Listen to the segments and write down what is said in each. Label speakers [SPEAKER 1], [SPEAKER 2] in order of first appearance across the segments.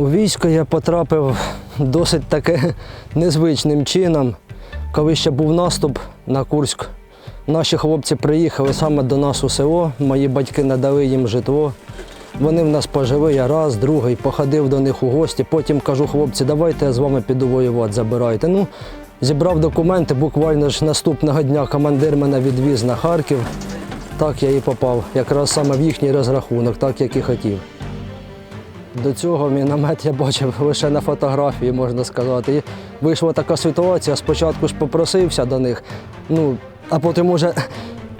[SPEAKER 1] У військо я потрапив досить таки незвичним чином. Коли ще був наступ на Курськ, наші хлопці приїхали саме до нас у село. Мої батьки надали їм житло. Вони в нас пожили, я раз, другий, походив до них у гості. Потім кажу, хлопці, давайте я з вами піду воювати, забирайте. Ну, зібрав документи, буквально ж наступного дня командир мене відвіз на Харків. Так я і попав, якраз саме в їхній розрахунок, так як і хотів. До цього міномет я бачив лише на фотографії, можна сказати. І вийшла така ситуація. Спочатку ж попросився до них, ну, а потім уже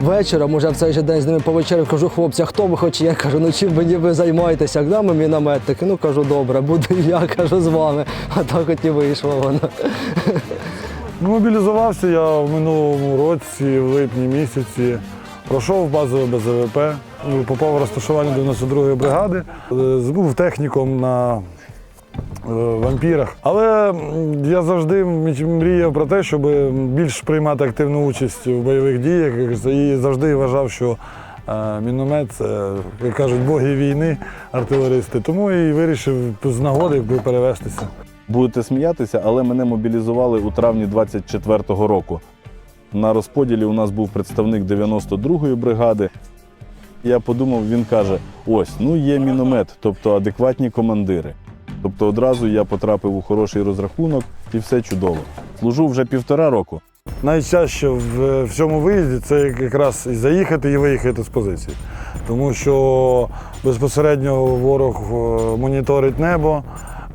[SPEAKER 1] вечором, уже в цей же день з ними повечеряв, кажу, хлопці, а хто ви хочете? Я кажу, ну чим мені ви займаєтеся? Да, ми мінометники. Ну кажу, добре, буду я кажу з вами. А так от і вийшло воно.
[SPEAKER 2] Мобілізувався я в минулому році, в липні місяці. Пройшов базове БЗВП, ну, попав в розташування 92-ї бригади, Е, був техніком на е, вампірах. Але я завжди мріяв про те, щоб більш приймати активну участь в бойових діях і завжди вважав, що е, міномет це, як кажуть, боги війни, артилеристи. Тому і вирішив з нагоди перевестися.
[SPEAKER 3] Будете сміятися, але мене мобілізували у травні 24-го року. На розподілі у нас був представник 92-ї бригади. Я подумав, він каже: ось, ну є міномет, тобто адекватні командири. Тобто одразу я потрапив у хороший розрахунок і все чудово. Служу вже півтора року.
[SPEAKER 2] Найчаще в, в цьому виїзді це якраз і заїхати і виїхати з позиції. Тому що безпосередньо ворог е, моніторить небо,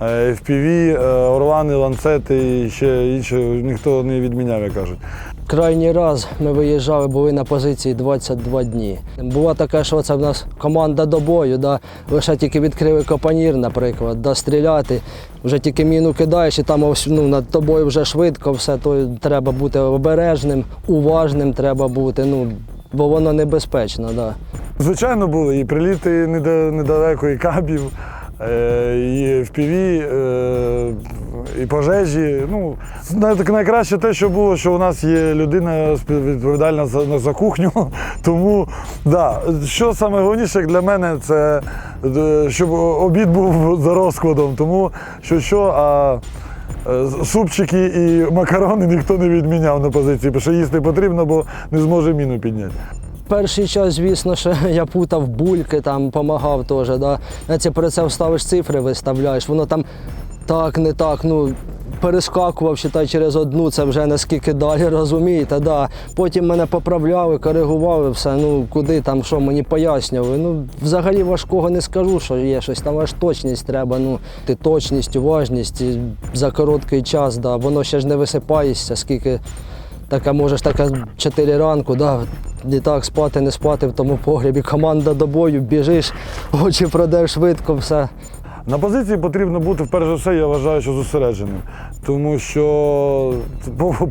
[SPEAKER 2] е, FPV, е, орлани, ланцети і ще інше ніхто не відміняв, як кажуть.
[SPEAKER 1] Крайній раз ми виїжджали, були на позиції 22 дні. Було таке, що це в нас команда до бою, да? лише тільки відкрили капанір, наприклад, да, стріляти, вже тільки міну кидаєш, і там ну, над тобою вже швидко все, то треба бути обережним, уважним треба бути, ну, бо воно небезпечно. Да.
[SPEAKER 2] Звичайно, були і приліти неда- недалеко, і кабів, і FPV, е, і пожежі. Ну, найкраще те, що було, що у нас є людина відповідальна за, за кухню. Тому, да, що саме головніше для мене, це е, щоб обід був за розкладом. Тому що що, а е, супчики і макарони ніхто не відміняв на позиції, бо що їсти потрібно, бо не зможе міну підняти.
[SPEAKER 1] Перший час, звісно, що я путав бульки, там допомагав теж. Да. Це про це вставиш цифри, виставляєш. Воно там так, не так. ну, Перескакував, считай, через одну, це вже наскільки далі, розумієте, да. Потім мене поправляли, коригували все, ну куди там, що мені пояснювали. Ну, взагалі важкого не скажу, що є щось, там аж точність треба. Ну, ти точність, уважність за короткий час, да. воно ще ж не висипаєшся, скільки Таке можеш таке 4 ранку, да, і так спати, не спати в тому погребі. Команда до бою, біжиш, очі продеш швидко, все.
[SPEAKER 2] На позиції потрібно бути, вперше за все, я вважаю, що зосередженим. Тому що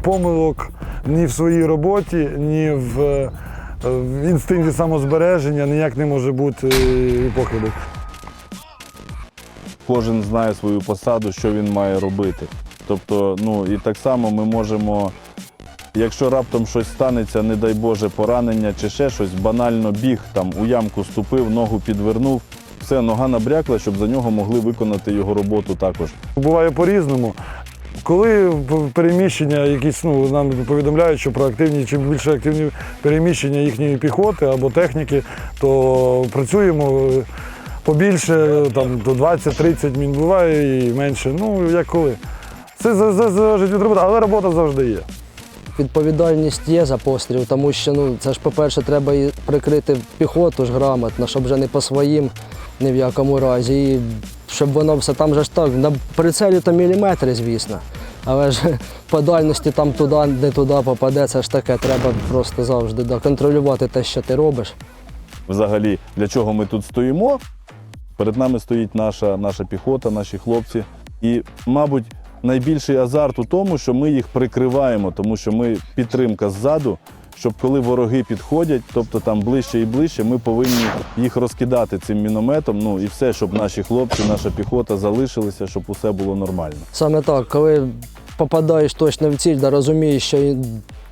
[SPEAKER 2] помилок ні в своїй роботі, ні в, е, в інстинкті самозбереження ніяк не може бути і похибок.
[SPEAKER 3] Кожен знає свою посаду, що він має робити. Тобто, ну і так само ми можемо, якщо раптом щось станеться, не дай Боже, поранення чи ще щось, банально біг там у ямку ступив, ногу підвернув, все, нога набрякла, щоб за нього могли виконати його роботу також.
[SPEAKER 2] Буває по-різному. Коли переміщення якісь, ну, нам повідомляють, що про активні, чим більше активні переміщення їхньої піхоти або техніки, то працюємо е, побільше, там до 20-30 мін буває і менше. Ну, як коли. Це за- за- залежить від роботи, але робота завжди є.
[SPEAKER 1] Відповідальність є за постріл, тому що ну, це ж, по-перше, треба і прикрити піхоту ж грамотно, щоб вже не по своїм ні в якому разі. І щоб воно все там же ж так, на прицелі то міліметри, звісно. Але ж по дальності там туди, не туди попаде, це ж таке, треба просто завжди да, контролювати те, що ти робиш.
[SPEAKER 3] Взагалі, для чого ми тут стоїмо? Перед нами стоїть наша, наша піхота, наші хлопці. І, мабуть, найбільший азарт у тому, що ми їх прикриваємо, тому що ми підтримка ззаду, щоб коли вороги підходять, тобто там ближче і ближче, ми повинні їх розкидати цим мінометом. Ну і все, щоб наші хлопці, наша піхота залишилися, щоб усе було нормально.
[SPEAKER 1] Саме так, коли попадаєш точно в ціль, да розумієш, що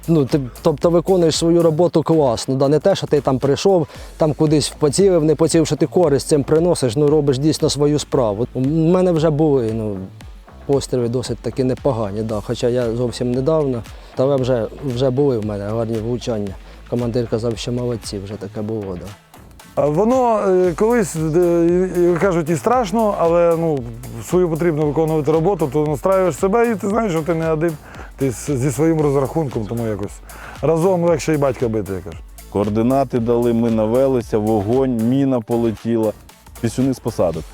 [SPEAKER 1] ну, ти, тобто виконуєш свою роботу класно. Да? Не те, що ти там прийшов, там кудись поцілив, не поцілив, що ти користь цим приносиш, ну робиш дійсно свою справу. У мене вже були ну, постріли досить таки непогані, да. хоча я зовсім недавно, але вже, вже були в мене гарні влучання. Командир казав, що молодці, вже таке було. Да.
[SPEAKER 2] Воно е, колись е, кажуть і страшно, але ну, свою потрібно виконувати роботу, то настраюєш себе і ти знаєш, що ти не один, ти зі своїм розрахунком, тому якось разом легше і батька бити, я кажу.
[SPEAKER 3] Координати дали, ми навелися, вогонь, міна полетіла, пісюни з посадок.